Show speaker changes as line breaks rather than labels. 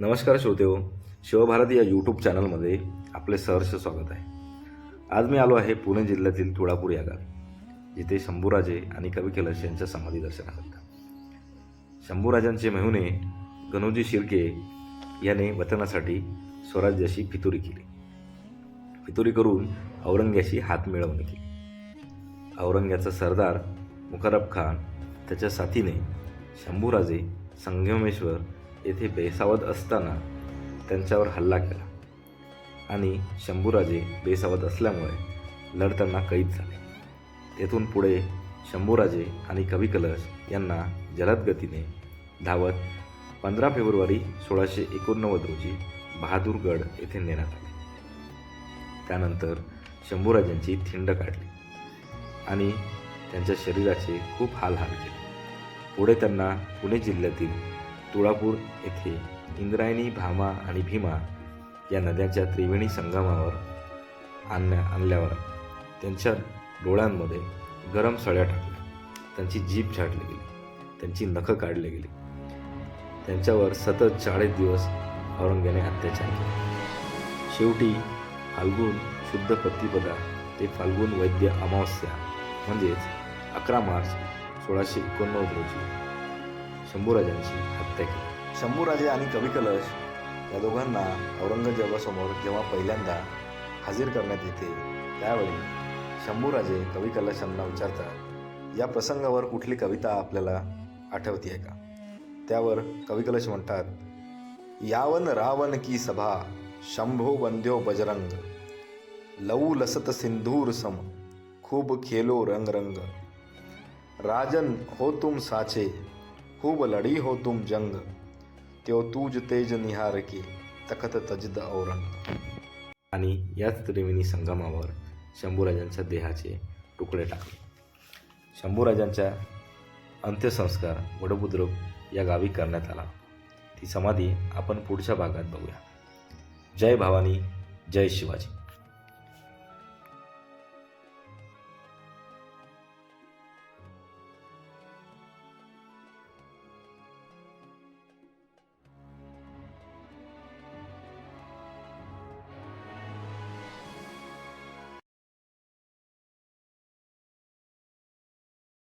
नमस्कार श्रोतेहो शिवभारती या यूट्यूब चॅनलमध्ये आपले सहर्ष स्वागत आहे. आज मी आलो आहे पुणे जिल्ह्यातील तुळापूर या गावी जिथे शंभूराजे आणि कवी कैलास यांच्या समाधी दर्शनाकरता शंभूराजांचे मेहुणे गणोजी शिर्के याने वतनासाठी स्वराज्याशी फितुरी केली. फितुरी करून औरंग्याशी हात मिळवणी केली. औरंग्याचा सरदार मुखरब खान त्याच्या साथीने शंभूराजे संगमेश्वर येथे बेसावध असताना त्यांच्यावर हल्ला केला. आणि शंभूराजे बेसावध असल्यामुळे लढताना कैद झाले. तेथून पुढे शंभूराजे आणि कविकलश यांना जलद गतीने धावत पंधरा फेब्रुवारी सोळाशे एकोणनव्वद रोजी बहादूरगड येथे नेण्यात आले. त्यानंतर शंभूराजांची थिंड काढली आणि त्यांच्या शरीराचे खूप हाल हाल केले. पुढे त्यांना पुणे जिल्ह्यातील तुळापूर येथे इंद्रायणी भामा आणि भीमा या नद्यांच्या त्रिवेणी संगमावर आणण्या आणल्यावर त्यांच्या डोळ्यांमध्ये गरम सळ्या टाकल्या. त्यांची जीभ छाटली गेली. त्यांची नखं काढली गेली. त्यांच्यावर सतत चाळीस दिवस औरंग्याने अत्याचार केले. शेवटी फाल्गुन शुद्ध प्रतिपदा ते फाल्गुन वैद्य अमावस्या म्हणजेच अकरा मार्च सोळाशे एकोणनव्वद रोजी शंभूराजांची हत्या केली. शंभूराजे आणि कवी कलश या दोघांना औरंगजेबासमोर जेव्हा पहिल्यांदा हजर करण्यात येते त्यावेळी शंभूराजे कवी कलशांना विचारतात या प्रसंगावर कुठली कविता आपल्याला आठवती आहे का? त्यावर कवी कलश म्हणतात यावन रावण की सभा शंभो वंद्यो बजरंग लऊ लसत सिंधूर सम खूब खेलो रंग रंग राजन हो तुम साचे खूब लढी हो तुम जंग। त्यो तूज तेज निहार के तखत तजद औरंग। आणि याच त्रिवेणी संगमावर शंभूराजांच्या देहाचे तुकडे टाकले. शंभूराजांच्या अंत्यसंस्कार वडबुद्रुक या गावी करण्यात आला. ती समाधी आपण पुढच्या भागात बघूया. जय भवानी जय शिवाजी.